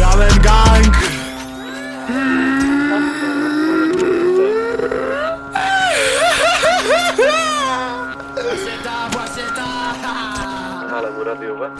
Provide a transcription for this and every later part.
Ramen gang Ale mu radiowe.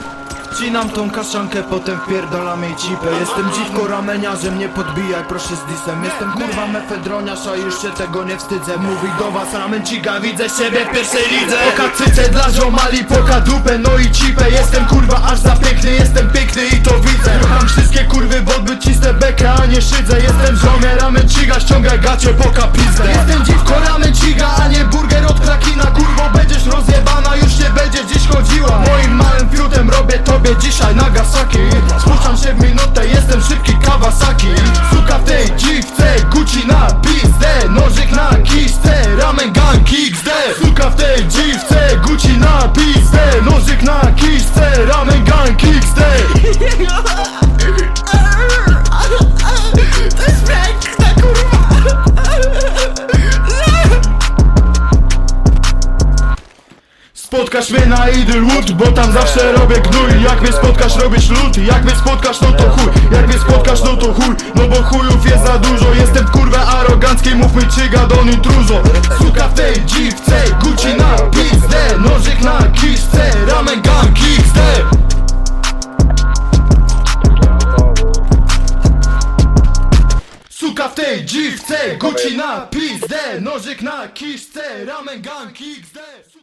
Cinam tą kaszankę, potem wpierdalam jej cipę. Jestem dziwko rameniarzem, nie podbijaj proszę z disem. Jestem kurwa mefedroniarz, a już się tego nie wstydzę. Mówi do was ramenciga, widzę siebie w pierwszej lidze. Poka cyce dla ziomali, poka dupę, no i cipę. Jestem kurwa aż za piękny, jestem piękny i to widzę. Rucham wszystkie kurwy, bo odbyt cisnę bekę, a nie szydzę. Jestem ziomie ramenciga, ściągaj gacie, poka pizdę. Jestem dziwko ramenciga, a nie burger od krakina. Kurwo będziesz rozjebana, już nie będziesz dziś chodziła. Moim małym fiutem robię tobie dzisiaj Nagasaki. Spuszczam się w minutę, jestem szybki Kawasaki. Suka w tej dziwce, Gucci na pizdę Nożyk na kiszce, ramen gang XD Suka w tej dziwce, Gucci na pizdę Nożyk na kiszce, ramen gang XD Spotkasz mnie na Idlewood, bo tam zawsze robię gnój. Jak mnie spotkasz robisz lód, jak mnie spotkasz no to chuj. Jak mnie spotkasz no to chuj, no bo chujów jest za dużo. Jestem w kurwę aroganckiej, mów mi czyga don intruzo. Suka w tej dziwce, Gucci na pizdę Nożyk na kiszce, ramen gang XD. Suka w tej dziwce, Gucci na pizdę Nożyk na kiszce, ramen gang XD